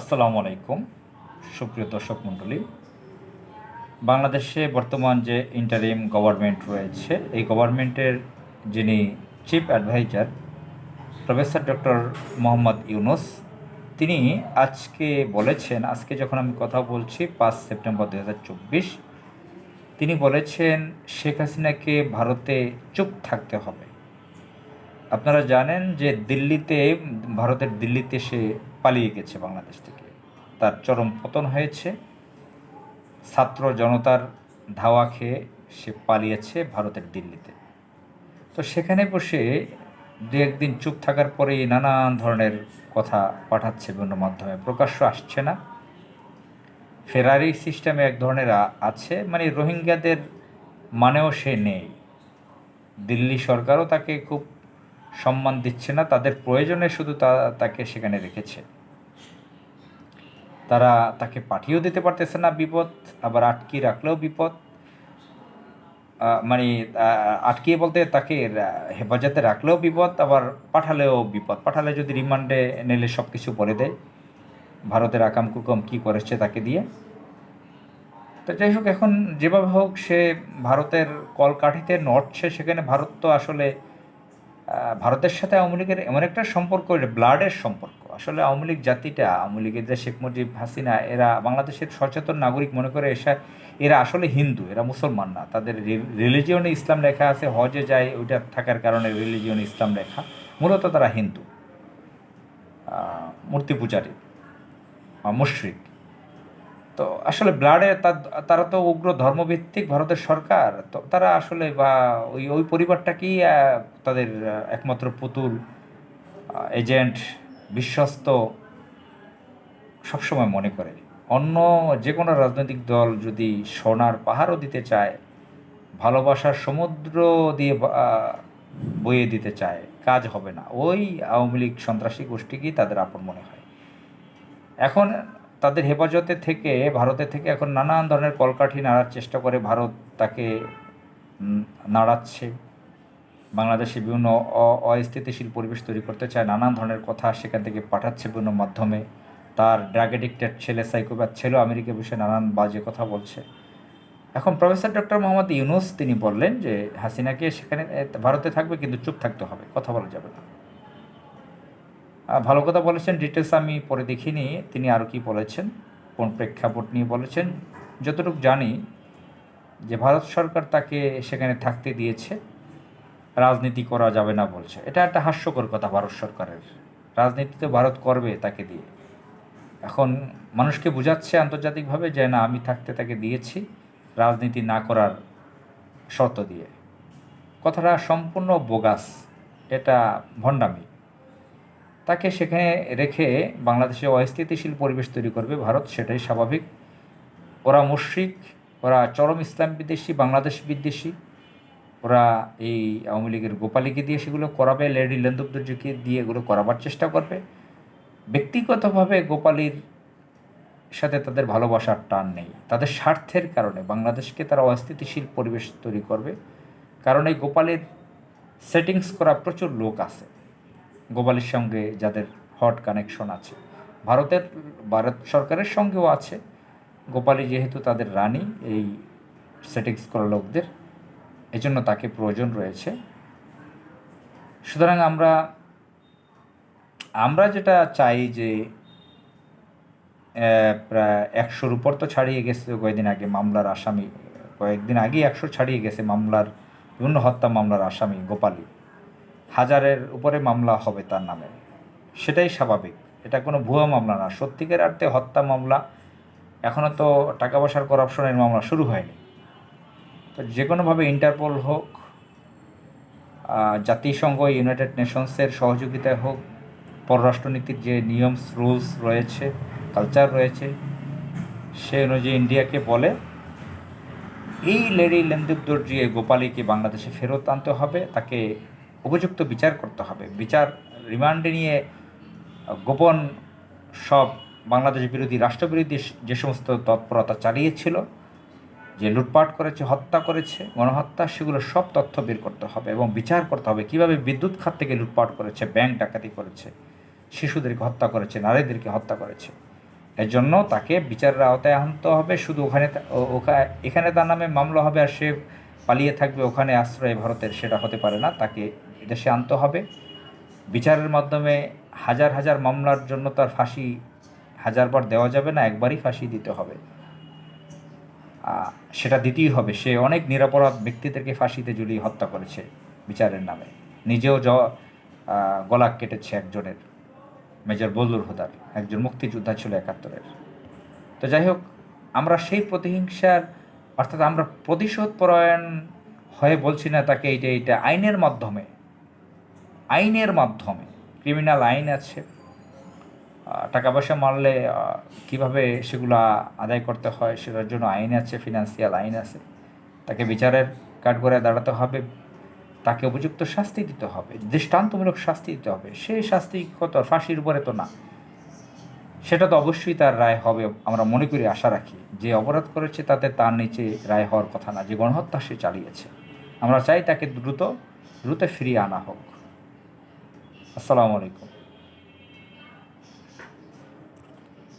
আসসালামু আলাইকুম, সুপ্রিয় দর্শক মণ্ডলী। বাংলাদেশে বর্তমান যে ইন্টারিম গভর্নমেন্ট রয়েছে, এই গভর্নমেন্টের যিনি chief adviser professor doctor Mohammad Yunus, তিনি আজকে বলেছেন, আজকে যখন আমি কথা বলছি পাঁচ সেপ্টেম্বর দু তিনি বলেছেন, শেখ হাসিনাকে ভারতে চুপ থাকতে হবে। আপনারা জানেন যে দিল্লিতে, ভারতের দিল্লিতে সে পালিয়ে গেছে বাংলাদেশ থেকে। তার চরম পতন হয়েছে। ছাত্র জনতার ধাওয়া খেয়ে সে পালিয়েছে ভারতের দিল্লিতে। তো সেখানে বসে দু একদিন চুপ থাকার পরেই নানান ধরনের কথা পাঠাচ্ছে বিভিন্ন মাধ্যমে। প্রকাশ্য আসছে না। ফেরারি সিস্টেমে এক ধরনের আছে মানে রোহিঙ্গাদের মানেও সে নেই। দিল্লি সরকারও তাকে খুব সম্মান দিচ্ছে না, তাদের প্রয়োজনে শুধু তা, তাকে সেখানে রেখেছে। তারা তাকে পাঠিয়েও দিতে পারতেছে না বিপদ, আবার আটকিয়ে রাখলেও বিপদ। মানে আটকিয়ে বলতে তাকে হেফাজতে রাখলেও বিপদ, আবার পাঠালেও বিপদ। পাঠালে যদি রিমান্ডে নিলে সব কিছু বলে দেয়। ভারতের আকাম কুকম কী করেছে তাকে দিয়ে। তো যাই হোক, এখন যেভাবে হোক সে ভারতের কলকাঠিতে নড়ছে, সেখানে ভারত তো আসলে ভারতের সাথে আওয়ামী লীগের এমন একটা সম্পর্ক ব্লাডের সম্পর্ক। আসলে আওয়ামী লীগ জাতিটা, আওয়ামী লীগের যে শেখ মুজিব, হাসিনা, এরা বাংলাদেশের সচেতন নাগরিক মনে করে এসা, এরা আসলে হিন্দু, এরা মুসলমান না। তাদের রিলিজিয়নে ইসলাম লেখা আছে, হজে যায়, ওইটা থাকার কারণে রিলিজিয়নে ইসলাম লেখা। মূলত তারা হিন্দু মূর্তি পূজারী মুশ্রিক। তো আসলে ব্লাডে তারা তো উগ্র ধর্মভিত্তিক ভারতের সরকার, তো তারা আসলে বা ওই ওই পরিবারটাকেই তাদের একমাত্র পুতুল এজেন্ট বিশ্বস্ত, সবসময় মনে করে। অন্য যে কোনো রাজনৈতিক দল যদি সোনার পাহাড়ও দিতে চায় ভালোবাসার সমুদ্র দিয়ে বইয়ে দিতে চায়, কাজ হবে না। ওই আওয়ামী লীগ সন্ত্রাসী গোষ্ঠীকেই তাদের আপন মনে হয়? এখন তাদের হেফাজতে থেকে, ভারতে থেকে এখন নানান ধরনের কলকাঠি নাড়ার চেষ্টা করে ভারত তাকে নাড়াচ্ছে। বাংলাদেশে বিভিন্ন অস্থিতিশীল পরিবেশ তৈরি করতে চায়, নানান ধরনের কথা সেখান থেকে পাঠাচ্ছে বিভিন্ন মাধ্যমে। তার ড্রাগ এডিক্টেড ছেলে সাইকোপ্যাথ ছেলেও আমেরিকা বসে নানান বাজে কথা বলছে। এখন প্রফেসর ডক্টর মোহাম্মদ ইউনুস তিনি বললেন যে, হাসিনাকে সেখানে ভারতে থাকবে কিন্তু চুপ থাকতে হবে, কথা বলা যাবে না। ভালো কথা বলেছেন ডিটেলস আমি পরে দেখিনি, তিনি আরও কি বলেছেন, কোন প্রেক্ষাপট নিয়ে বলেছেন, যতটুকু জানি যে ভারত সরকার তাকে সেখানে থাকতে দিয়েছে, রাজনীতি করা যাবে না বলছে। এটা একটা হাস্যকর কথা ভারত সরকারের। রাজনীতি তো ভারত করবে তাকে দিয়ে। এখন মানুষকে বোঝাচ্ছে আন্তর্জাতিকভাবে যে না, আমি থাকতে তাকে দিয়েছি, রাজনীতি না করার শর্ত দিয়ে। কথাটা সম্পূর্ণ বোগাস, এটা ভণ্ডামি। তাকে সেখানে রেখে বাংলাদেশে অস্থিতিশীল পরিবেশ তৈরি করবে ভারত, সেটাই স্বাভাবিক। ওরা মুশ্রিক, ওরা চরম ইসলাম বিদ্বেষী, বাংলাদেশ বিদ্বেষী। ওরা এই আওয়ামী লীগের গোপালীকে দিয়ে সেগুলো করাবে, লেডি লেন্দুবদুর্যকে দিয়ে এগুলো করাবার চেষ্টা করবে। ব্যক্তিগতভাবে গোপালীর সাথে তাদের ভালোবাসার টান নেই। তাদের স্বার্থের কারণে বাংলাদেশকে তারা অস্থিতিশীল পরিবেশ তৈরি করবে। কারণ এই গোপালের সেটিংস করা প্রচুর লোক আছে। গোপালের সঙ্গে যাদের হট কানেকশন আছে। ভারতের, ভারত সরকারের সঙ্গেও আছে। গোপালী যেহেতু তাদের রানী, এই সেটিংস করা লোকদের, এজন্য তাকে প্রয়োজন রয়েছে। সুতরাং আমরা আমরা যেটা চাই যে প্রায় একশোর উপর তো ছাড়িয়ে গেছে কয়েকদিন আগে মামলার আসামি, কয়েকদিন আগেই একশো ছাড়িয়ে গেছে মামলার বিভিন্ন হত্যা মামলার আসামি গোপালী হাজারের উপরে মামলা হবে তার নামে। সেটাই স্বাভাবিক। এটা কোনো ভুয়া মামলা না। সত্যিকার অর্থে হত্যা মামলা। এখনও তো টাকা পয়সার করাপশনের মামলা শুরু হয়নি। তো যে কোনোভাবে ইন্টারপোল হোক জাতিসংঘ, ইউনাইটেড নেশনসের সহযোগিতায় হোক, পররাষ্ট্রনীতির যে নিয়মস রুলস রয়েছে, কালচার রয়েছে, সে অনুযায়ী ইন্ডিয়াকে বলে, এই লেডি লেন্দুক দর্জি গোপালীকে বাংলাদেশে ফেরত আনতে হবে। তাকে উপযুক্ত বিচার করতে হবে। বিচার রিমান্ডে নিয়ে গোপন সব বাংলাদেশ বিরোধী, রাষ্ট্রবিরোধী যে সমস্ত তৎপরতা চালিয়েছিল, যে লুটপাট করেছে, হত্যা করেছে, গণহত্যা, সেগুলো সব তথ্য বের করতে হবে এবং বিচার করতে হবে কীভাবে বিদ্যুৎ খাত থেকে লুটপাট করেছে, ব্যাংক ডাকাতি করেছে, শিশুদেরকে হত্যা করেছে, নারীদেরকে হত্যা করেছে। এর জন্য তাকে বিচারের আওতায় আনতে হবে। শুধু ওখানে তা- ও- ওখা- এখানে তার নামে মামলা হবে আর সে পালিয়ে থাকবে ওখানে আশ্রয় ভারতের, সেটা হতে পারে না, তাকে দেশে আনতে হবে। বিচারের মাধ্যমে হাজার হাজার মামলার জন্য তার ফাঁসি হাজারবার দেওয়া যাবে না, একবারই ফাঁসি দিতে হবে। সেটা দিতেই হবে। সে অনেক নিরাপরাধ ব্যক্তিদেরকে ফাঁসিতে ঝুলিয়ে হত্যা করেছে বিচারের নামে। নিজেও জ গলা কেটেছে একজনের, মেজর বদলুর হুদার, একজন মুক্তিযোদ্ধা ছিল একাত্তরের। তো যাই হোক, আমরা সেই প্রতিহিংসার অর্থাৎ আমরা প্রতিশোধ পরায়ণ হয়ে বলছি না তাকে, এইটা এইটা, আইনের মাধ্যমে। আইনের মাধ্যমে। ক্রিমিনাল আইন আছে। টাকা পয়সা মারলে কীভাবে সেগুলো আদায় করতে হয়, সেটার জন্য আইন আছে, ফিনান্সিয়াল আইন আছে। তাকে বিচারের কাঠগড়ায় দাঁড়াতে হবে। তাকে উপযুক্ত শাস্তি দিতে হবে। দৃষ্টান্তমূলক শাস্তি দিতে হবে। সেই শাস্তি কত? ফাঁসির উপরে তো না। সেটা তো অবশ্যই তার রায় হবে। আমরা মনে করি, আশা রাখি। যে অপরাধ করেছে তাতে তার নিচে রায় হওয়ার কথা না, যে গণহত্যা সে চালিয়েছে। আমরা চাই তাকে দ্রুত দ্রুত ফিরিয়ে আনা হোক। আসসালামু আলাইকুম।